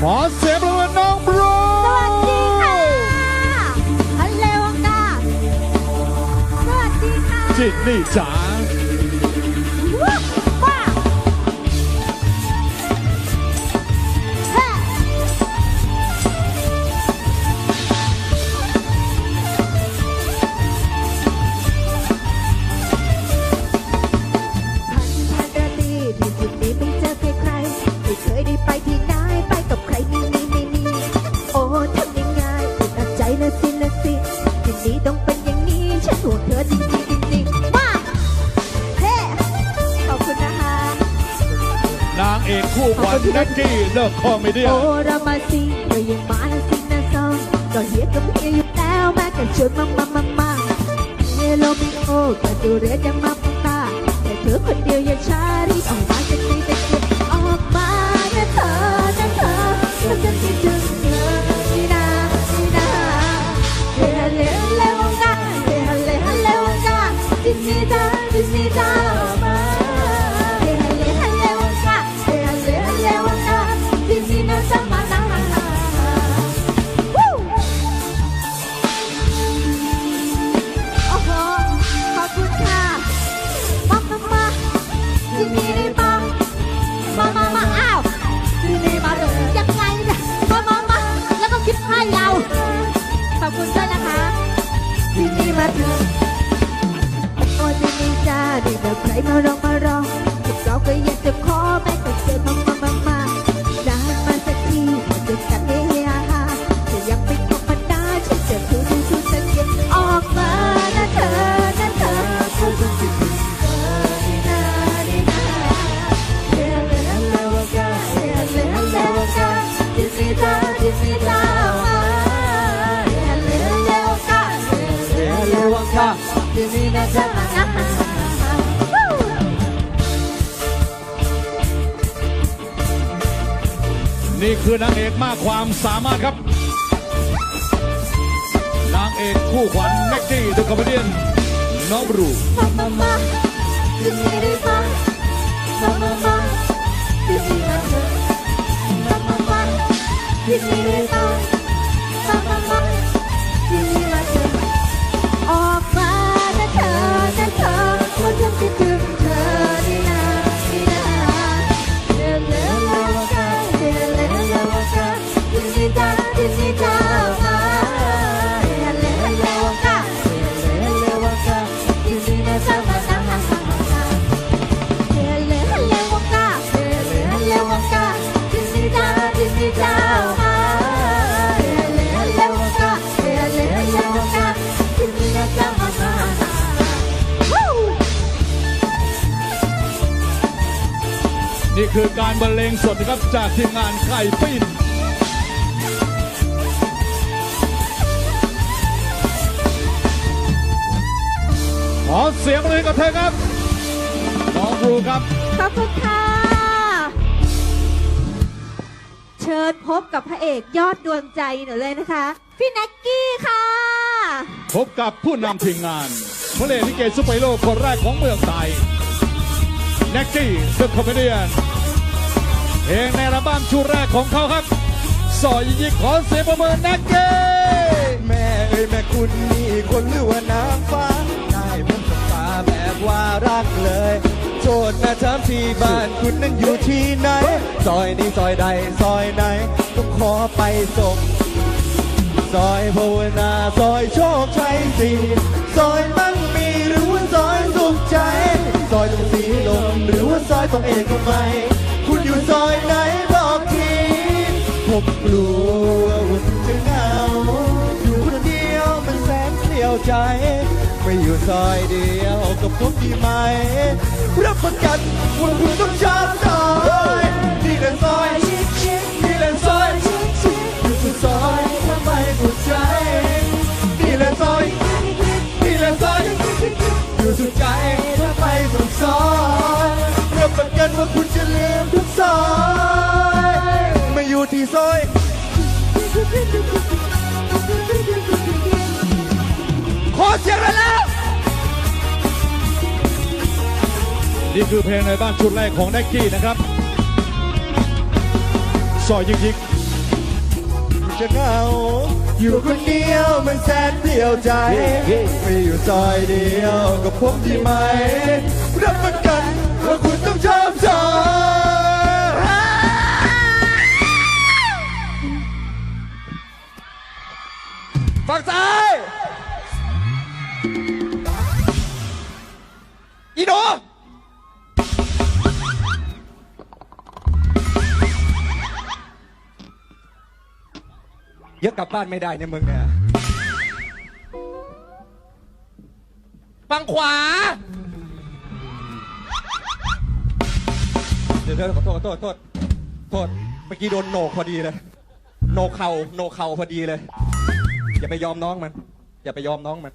ขอเสียงปรบมือน้องบรูสวัสดีค่ะฮัลโหลค่ะ สวัสดีค่ะ จิตนี่จ๋า แน็กกี้เลิกคอมเมดี้โอ้รามาสิเธอยังมานะสินะซองก็เฮียกับเฮียอยู่แล้วแม่กันชวนมามามามาเฮโลมิโอแต่ดูเรียนยังมาปังตาแต่เธอคนเดียวอย่าช้ารีบออกมาจากใน แบบใครมาร้องมาร้องพวกเราก็อยากจะขอแม่ก็เจอมามามามาได้มาสักทีมาเจอกันเฮเฮฮาฮาแต่ยังไม่ธรรมดาฉันจะดูดูดูตะเกียบออกมานะเธอนะเธอเขาจะคิดถึงเธอนี่นานี่นาเฮเลฮัลโหลกาเฮเลฮัลโหลกาดิสนีย์จ้าดิสนีย์จ้า นี่คือนางเอกมากความสามารถครับ นางเอกคู่ขวัญแม็กกี้เดอะคอมเมดี้น้องบรูที่ คือการบรรเลงสดนะครับจากทีมงานไข่ปิ้นขอเสียงเลยกับเธอครับน้องบรูครับ ขอบคุณค่ะ เชิญพบกับพระเอกยอดดวงใจหนูเลยนะคะ พี่แน็กกี้ค่ะ พบกับผู้นำทีมงานพระเอกลิเกซุปเปอร์ฮีโร่คนแรกของเมืองไทยแน็กกี้ เพลงในอัลบั้มชุดแรกของเขาครับสอยยิกขอเสียงประเมินน็กกี้แม่เอ้ยแม่คุณนี่คนหรือว่านางฟ้าได้ผมกับฟ้าแบบว่ารักเลย โทษนะถามที่บ้านคุณนั้นอยู่ที่ไหน ซอยนี้ซอยใดซอยไหน ต้องขอไปส่งซอยภาวนาซอยโชคชัยสี่ซอยมั่งมีหรือว่าซอยสุขใจ ซอยตรงสีลมหรือว่าซอยตรงเอกมัย คุณอยู่ซอยไหนบอกทีผมกลัวว่าคุณจะเหงาอยู่คนเดียวมันแสนเปลี่ยวใจ ไม่อยู่ซอยเดียวกับผมดีไหม รับประกันว่าคุณต้องชอบซอยนี่แหละซอย เสียงหน่อยแล้ว นี่คือเพลงในบ้านชุดแรกของแน็กกี้นะครับซอยยิกยิกจะเหงาอยู่คนเดียวมันแสนเดียวใจไม่อยู่ซอยเดียวกับผมดีไหมรับประกันว่าคุณต้องชอบซอยฝั่งซ้าย อีโดเยอะกลับบ้านไม่ได้เนี่ยมึงเนี่ยฝั่งขวา เดี๋ยวเดี๋ยวขอโทษขอโทษขอโทษโทษเมื่อกี้โดนโหนกพอดีเลยโหนกเข่าโหนกเข่าพอดีเลย อย่าไปยอมน้องมัน อย่าไปยอมน้องมัน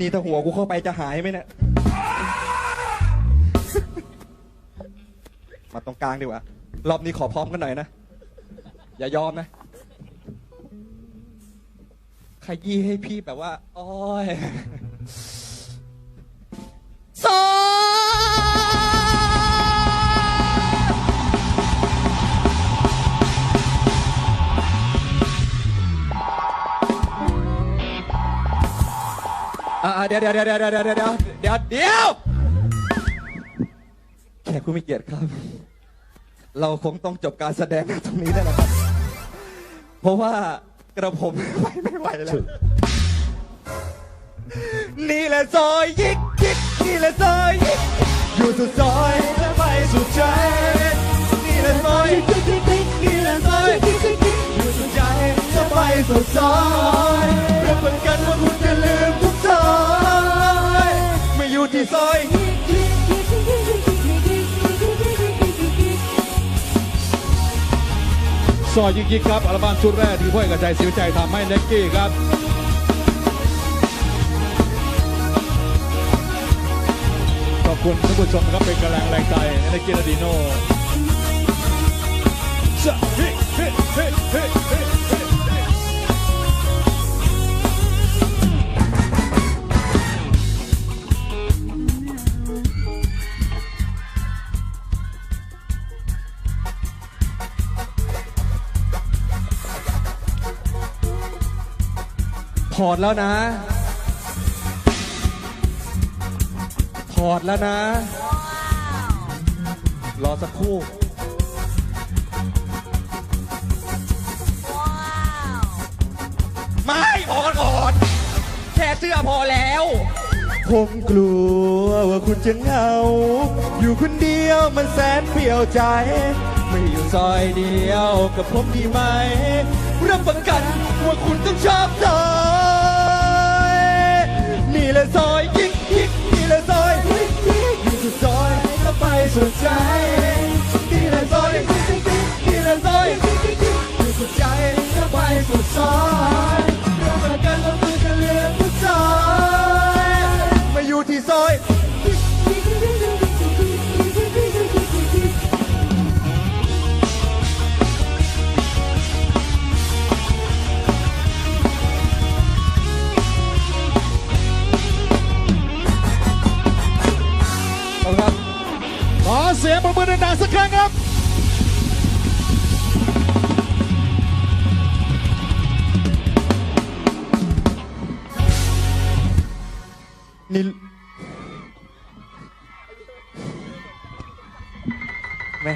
นี่ถ้าหัวกูเข้าไปจะหายไหมเนี่ย มาตรงกลางดีกว่า รอบนี้ขอพร้อมกันหน่อยนะ อย่ายอมนะ ขยี้ให้พี่แบบว่าโอ้ย เดี๋ยวเดี๋ยวเดี๋ยวเดี๋ยวเดี๋ยวเดี๋ยวเดี๋ยวเดี๋ยวแขกผู้มีเกียรติครับ เราคงต้องจบการแสดงตรงนี้แล้วนะครับ เพราะว่ากระผมไปไม่ไหวแล้ว นี่แหละซอยยิกยิกนี่แหละซอยยิกอยู่สุดซอยและไปสุดใจ นี่แหละซอยยิกยิกยิกนี่แหละซอยยิกยิกยิกอยู่สุดใจและไปสุดซอยรับประกันว่าคุณจะลืม ยไม่อยู่ที่ซอยยิกยิกซอยยิกยิกครับอัลบั้มชุดแรกที่พ่อยกระจายสิวใจทำให้เน็กกี้ครับขอบคุณท่านผู้ชมครับเป็นกำลังแรงใจให้เน็กกี้และดีโน่ ถอดแล้วนะ ถอดแล้วนะ รอสักครู่ไม่พอก่อนแค่เสื้อพอแล้ว ผมกลัวว่าคุณจะเหงา อยู่คนเดียวมันแสนเปลี่ยวใจ ไม่อยู่ซอยเดียวกับผมดีไหมรับประกันว่าคุณต้องชอบซอ ละซอย ยิกยิกนี่แหละซอยยิกยิกอยู่สุดซอยแล้วไปสุดใจ เสียงประมือดังๆสักครั้งครับนี่แม่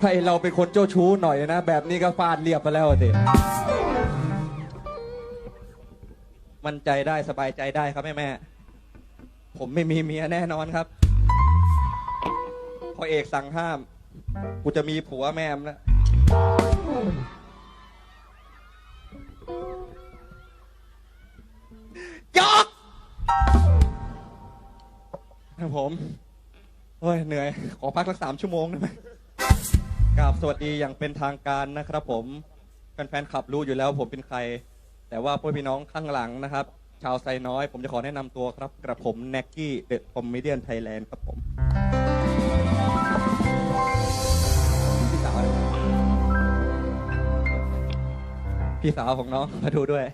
ถ้าไอเราเป็นคนเจ้าชู้หน่อยนะ แบบนี้ก็ฟาดเรียบไปแล้วสิมั่นใจได้สบายใจได้ครับแม่แม่ ผมไม่มีเมียแน่นอนครับ พอเอกสั่งห้าม กูจะมีผัวแม่มแล้วยอกครับผม โอ้ย เหนื่อย ขอพักสักสามชั่วโมงได้ไหมกราบสวัสดีอย่างเป็นทางการนะครับผม แฟนๆขับรู้อยู่แล้วผมเป็นใคร แต่ว่าพวกพี่น้องข้างหลังนะครับ ชาวไซน้อย ผมจะขอแนะนำตัวครับ กระผมแน็กกี้เดอะคอมเมเดียนไทยแลนด์ครับผมพี่สาวพี่สาวของน้องมาดูด้วย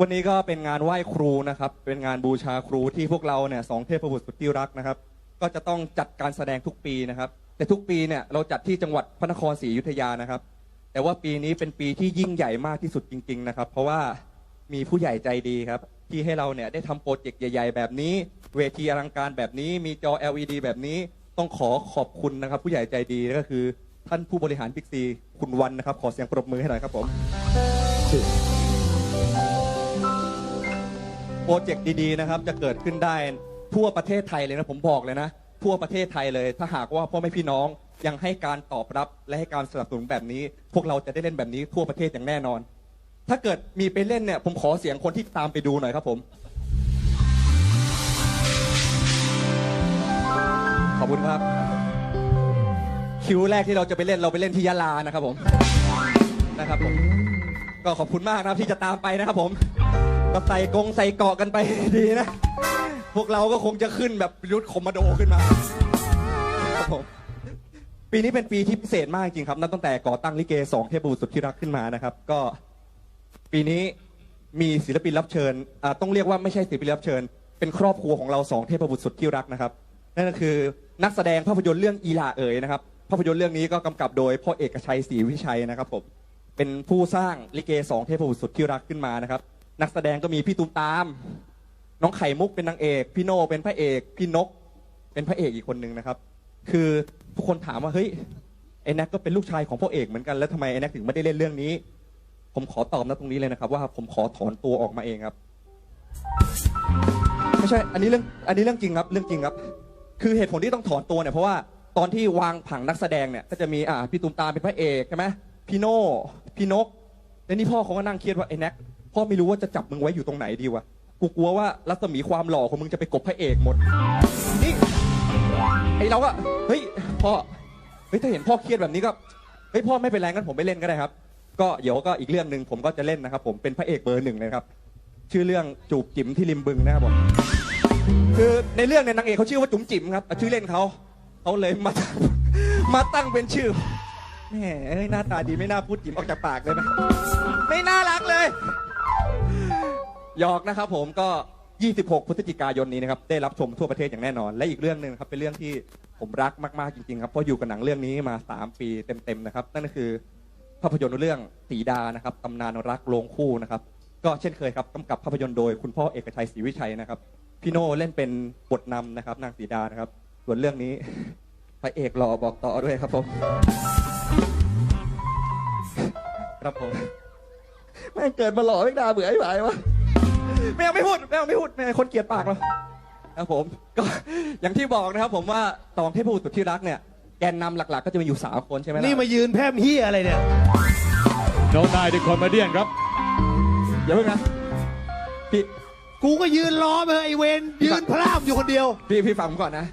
วันนี้ก็เป็นงานไหว้ครูนะครับ เป็นงานบูชาครูที่พวกเราเนี่ยสองเทพบุตรสุดที่รักนะครับ ก็จะต้องจัดการแสดงทุกปีนะครับ แต่ทุกปีเนี่ยเราจัดที่จังหวัดพระนครศรีอยุธยานะครับ แต่ว่าปีนี้เป็นปีที่ยิ่งใหญ่มากที่สุดจริง ๆ นะครับ เพราะว่า มีผู้ใหญ่ใจดีครับ ที่ให้เราเนี่ยได้ทำโปรเจกต์ใหญ่ ๆ แบบนี้ เวทีอลังการแบบนี้ มีจอ LED แบบนี้ต้องขอขอบคุณนะครับ ผู้ใหญ่ใจดีก็คือ ท่านผู้บริหารบิ๊กซีคุณวันนะครับ ขอเสียงปรบมือให้หน่อยครับผมโปรเจกต์ดีๆนะครับ จะเกิดขึ้นได้ทั่วประเทศไทยเลยนะผมบอกเลยนะ ทั่วประเทศไทยเลย ถ้าหากว่าพ่อแม่พี่น้องยังให้การตอบรับและให้การสนับสนุนแบบนี้ พวกเราจะได้เล่นแบบนี้ทั่วประเทศอย่างแน่นอน ถ้าเกิดมีไปเล่นเนี่ยผมขอเสียงคนที่ตามไปดูหน่อยครับผม ขอบคุณครับ คิวแรกที่เราจะไปเล่นเราไปเล่นที่ยะลานะครับผมนะครับผม ก็ขอบคุณมากนะครับที่จะตามไปนะครับผมก็ใส่กงใส่เกาะกันไปดีนะ พวกเราก็คงจะขึ้นแบบยุทธคอมมานโดขึ้นมาครับผมปีนี้เป็นปีที่พิเศษมากจริงครับ นับตั้งแต่ก่อตั้งลิเกสองเทพบุตรสุดที่รักขึ้นมานะครับ ก็ ปีนี้มีศิลปินรับเชิญอ่าต้องเรียกว่าไม่ใช่ศิลปินรับเชิญ เป็นครอบครัวของเราสองเทพบุตรสุดที่รักนะครับ นั่นก็คือนักแสดงภาพยนตร์เรื่องอีลาเอ๋ยนะครับ ภาพยนตร์เรื่องนี้ก็กำกับโดยพ่อเอกชัยศรีวิชัยนะครับผมเป็นผู้สร้างลิเกสองเทพบุตรสุดที่รักขึ้นมานะครับ นักแสดงก็มีพี่ตูมตาม น้องไข่มุกเป็นนางเอก พี่โนเป็นพระเอก พี่นก เป็นพระเอกอีกคนหนึ่งนะครับ คือทุกคนถามว่าเฮ้ยไอ้แน็กก็เป็นลูกชายของพ่อเอกเหมือนกันแล้วทำไมไอ้แน็กถึงไม่ได้เล่นเรื่องนี้ ผมขอตอบนะตรงนี้เลยนะครับ ว่าผมขอถอนตัวออกมาเองครับ ไม่ใช่ อันนี้เรื่องอันนี้เรื่องจริงครับ เรื่องจริงครับ คือเหตุผลที่ต้องถอนตัวเนี่ยเพราะว่าตอนที่วางผังนักแสดงเนี่ยก็จะมีอ่าพี่ตูมตามเป็นพระเอกใช่ไหมพี่โน่พี่นกแล้วนี่พ่อเขาก็นั่งเครียดว่าไอ้แน็กพ่อไม่รู้ว่าจะจับมึงไว้อยู่ตรงไหนดีวะกูกลัวว่ารัศมีความหล่อของมึงจะไปกบพระเอกหมดนี่ไอ้เราก็เฮ้ยพ่อเฮ้ยถ้าเห็นพ่อเครียดแบบนี้ก็เฮ้ยพ่อไม่เป็นไรงั้นผมไม่เล่นก็ได้ครับ ก็เดี๋ยวก็อีกเรื่องหนึ่งผมก็จะเล่นนะครับ ผมเป็นพระเอกเบอร์หนึ่งนะครับ ชื่อเรื่องจูบจิ๋มที่ริมบึงนะครับผมคือในเรื่องเนี่ยนางเอกเขาชื่อว่าจุ๋มจิ๋มครับอะชื่อเล่นเขาเขาเลยมา มาตั้งเป็นชื่อแหมเอ้ยหน้าตาดีไม่น่าพูดจิ๋มออกจากปากเลยไหมไม่น่ารักเลยหยอกนะครับผมก็ 26พฤศจิกายนนี้นะครับได้รับชมทั่วประเทศอย่างแน่นอน และอีกเรื่องหนึ่งครับเป็นเรื่องที่ผมรักมากๆจริงๆครับเพราะอยู่กับหนังเรื่องนี้มา 3 ปีเต็มๆนะครับนั่นก็คือ ภาพยนตร์เรื่องสีดานะครับตำนานรักโรงคู่นะครับ ก็เช่นเคยครับกำกับภาพยนตร์โดยคุณพ่อเอกชัยศรีวิชัยนะครับพี่โน่เล่นเป็นบทนำนะครับ นางสีดานะครับ ส่วนเรื่องนี้พระเอกหล่อบอกต่อด้วยครับผมครับผมแม่งเกิดมาหล่อไม่ดาเบื่อไอ้หมายวะไม่เอาไม่พูดไม่เอาไม่พูดไม่เอาคนเกลียดปากเราครับผม ก็อย่างที่บอกนะครับ ผมว่าตองเทพบุตรสุดที่รักเนี่ย แกนนำหลัก ๆ ก็จะมีอยู่สามคนใช่ไหมล่ะ นี่มายืนแพร่มเฮียอะไรเนี่ยโนนายดิคอมเมเดียนครับ อย่าเพิ่งนะพี่กูก็ยืนรอไปเถอะไอเวนยืนพร่ำอยู่คนเดียว พี่พี่ฟังผมก่อนนะ